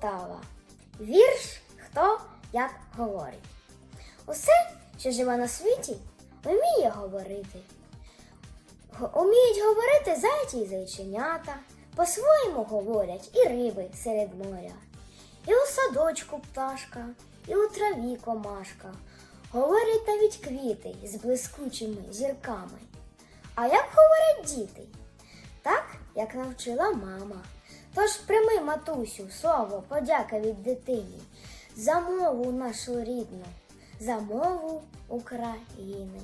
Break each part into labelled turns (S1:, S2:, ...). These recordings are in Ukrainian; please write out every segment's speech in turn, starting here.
S1: Полтава. Вірш хто як говорить. Усе, що живе на світі, вміє говорити. Уміють говорити зайці і зайченята, по-своєму говорять і риби серед моря. І у садочку пташка, і у траві комашка. Говорять навіть квіти з блискучими зірками. А як говорять діти? Так, як навчила мама. Тож прийми, матусю, слово, подяка від дитині за мову нашу рідну, за мову України.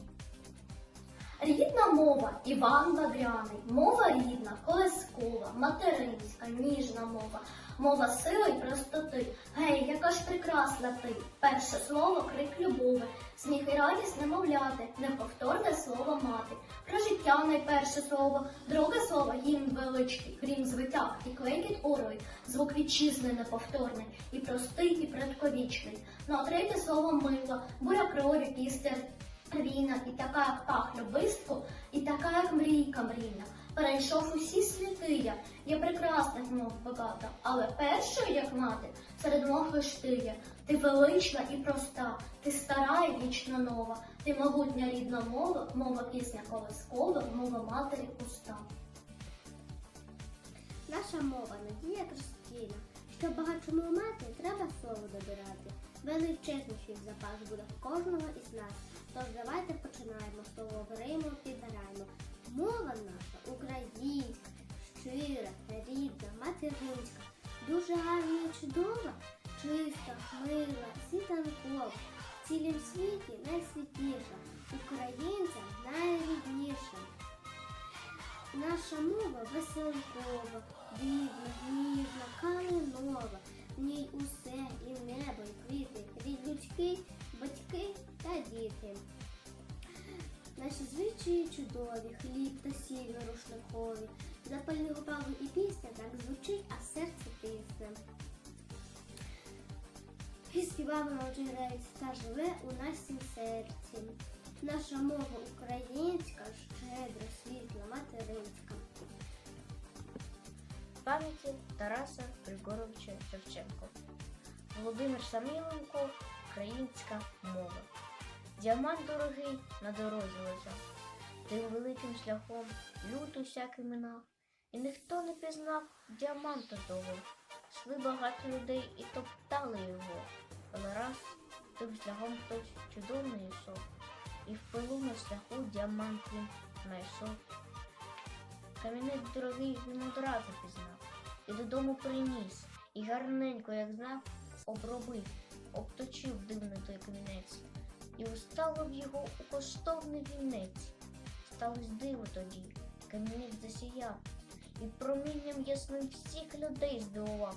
S2: Рідна мова Іван Багряний, мова рідна, колескова, материнська, ніжна мова, мова сили й простоти. Гей, яка ж прекрасна ти! Перше слово крик любові, сміх і радість немовляти, неповторне слово мати. Про життя найперше слово, друге слово гімн величкий, грім звитяг і клекіт орой, звук вітчизни неповторний, і простий, і предковічний. Ну а третє слово мило, буря крові, кістер, Війна і така, як пах любистку, і така, як мрійка мрійна. Перейшов усі світи я, є прекрасних мов багато, але першою, як мати, серед мов лиш ти є. Ти велична і проста, ти стара і вічно нова, ти могутня рідна мова, мова пісня колискова, мова матері уста.
S3: Наша мова надія Крістіна. Щоб багатшому мати, треба слово добирати. Величезніший запас буде в кожного із нас. Тож давайте починаємо, слово беремо, підбираємо. Мова наша українська, щира, рідна, материнська, дуже гарна і чудова, чиста, мила, світанкова, в цілім світі найсвітліша, українцям найрідніша. Наша мова веселкова, дивна, ніжна, калинова. В ній усе і небо, і квіти, рід батьки та діти. Наші звичаї чудові, хліб та сіль рушникові. Запальні гопави і пісня так звучить, а серце тисне. І співаємо джерельць та живе у нашім серці. Наша мова українська, щедра, світла, материнська.
S4: пам'яті Тараса Григоровича Шевченко. Володимир Саміленко Українська мова. Діамант дорогий на дорозі лежав. Тим великим шляхом люд усякий минав. І ніхто не пізнав діаманта того. Йшли багато людей і топтали його. Але раз тим шляхом хтось чудовний йшов. І в пилу на шляху діамант він знайшов. Камінець дорогий він одразу пізнав, і додому приніс, і гарненько, як знав, обробив, обточив дивно той камінець, і уставив його у коштовний вінець. Сталось диво тоді, камінець засіяв, і промінням ясним всіх людей здивував,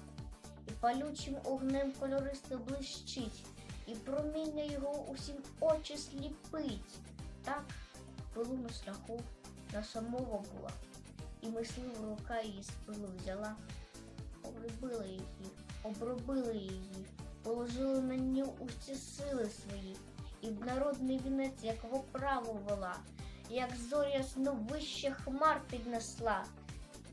S4: і палючим огнем кольористо блищить, і проміння його усім очі сліпить. Так, пилу на шляху наша мова була і мислива рука її з пилу взяла, обробила її, обробила її, положила на нього усі сили свої, і в народний вінець, як в оправу вела, як зоря ясно вище хмар піднесла,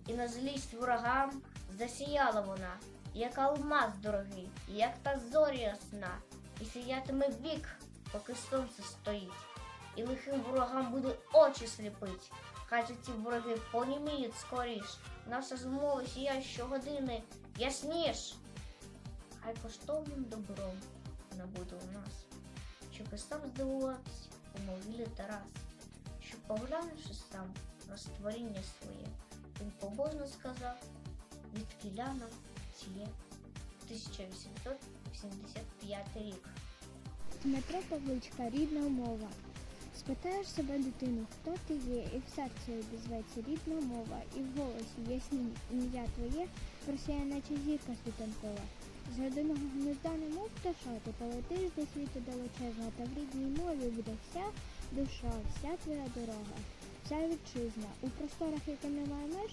S4: і на злість ворогам засіяла вона, як алмаз дорогий, як та зоря ясна, і сіятиме вік, поки сонце стоїть, і лихим ворогам буде очі сліпить. Хай же ці вороги поніміють скоріш, наша змова сіяє щогодини ясніш. Хай коштовним добром вона буде у нас, щоб і сам здивувався, у Тарас, щоб поглянувши сам на створіння своє, він побожно сказав, від кіляна сіє 1885 рік.
S5: Дмитро Павличка, рідна мова. Спитаєш себе дитину, хто ти є, і в серці обізветься рідна мова, і в голосі ясні ім'я твоє, просяє, наче зірка світанкова. З родинного гнезда немов пташа, ти полетиш до світу далечезного, та в рідній мові буде вся душа, вся твоя дорога, вся вітчизна. У просторах, яким немає меж,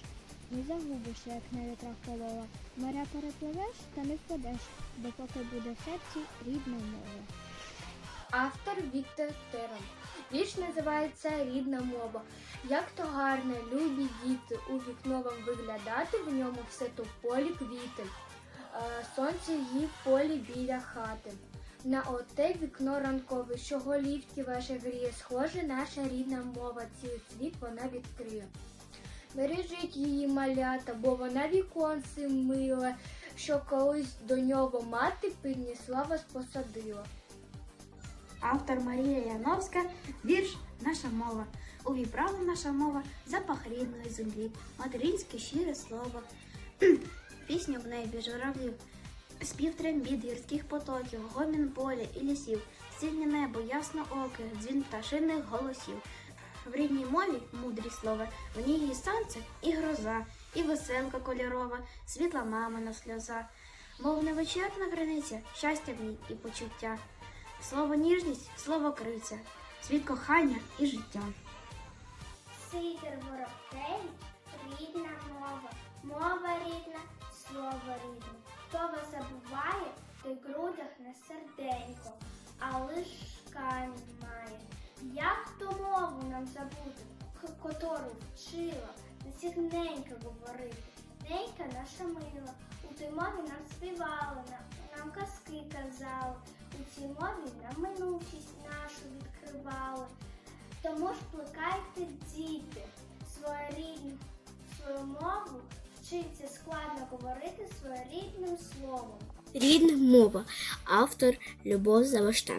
S5: не загубишся, як на вітрах полова. Моря перепливеш, та не впадеш, допоки буде в серці рідна мова.
S6: Автор Віктор Терен. Вірш називається Рідна мова. Як то гарно, любі діти, у вікно вам виглядати, в ньому все то полі квіти. Сонце її полі біля хати. На оте вікно ранкове, що голівки ваші гріє, схоже, наша рідна мова, цілий світ вона відкриє. Бережіть її малята, бо вона віконце миле, що колись до нього мати піднесла вас посадила.
S7: Автор Марія Яновська, вірш Наша мова. Увібрала наша мова запах рідної землі, материнське щире слово. Пісню в небі журавлів, спів трембіт гірських потоків, гомін поля і лісів, сильне небо, ясно оке, дзвін пташиних голосів. В рідній мові мудрі слова, в ній і сонце, і гроза, і веселка кольорова, світла мамина сльоза, мов невичерпна границя, щастя в ній і почуття. Слово ніжність, слово криця, світ кохання і життя.
S5: Сидор Воробкевич, рідна, слово рідне. Хто вас забуває, той в грудях не серденько, а лиш камінь має. Як ту мову нам забути, к- котру вчила, на всіх говорити. Ненька наша мила, у тій мові нам співала, нам, казки казала, у цій мові нам минувшість нашу відкривали. Тому ж плекайте діти свою рідну свою мову, вчиться складно говорити своєрідним словом.
S8: Рідна мова. Автор Любов Заважта.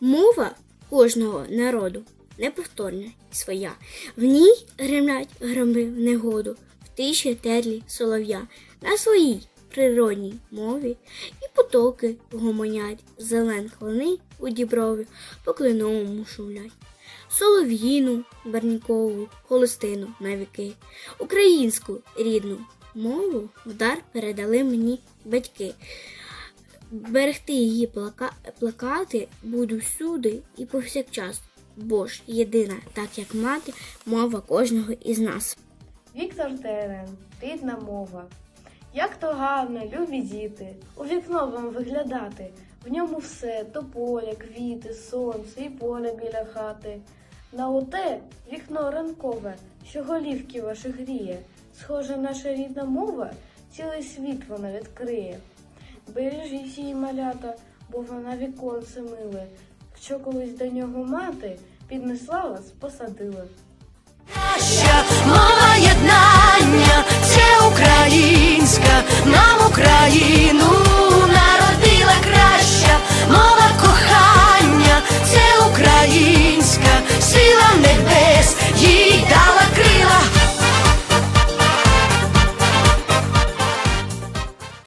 S8: Мова кожного народу неповторна і своя. В ній гремлять громи в негоду, в тиші терлі солов'я. На своїй природній мові і потоки гомонять, зелен клани у діброві по кленовому шумлять. Солов'їну, барнікову, холостину на віки, українську рідну мову в дар передали мені батьки. Берегти її плака... плакати буду всюди і повсякчас, бо ж єдина, так як мати, мова кожного із нас.
S9: Віктор Терен, рідна мова. Як то гарно, любі діти, у вікно вам виглядати. В ньому все то поля, квіти, сонце і поле біля хати. На оте вікно ранкове, що голівки ваші гріє. Схоже, наша рідна мова, цілий світ вона відкриє. Бережіть її малята, бо вона віконце миле. Що колись до нього мати піднесла вас, посадила.
S10: Краща мова єднання, це українська, нам Україну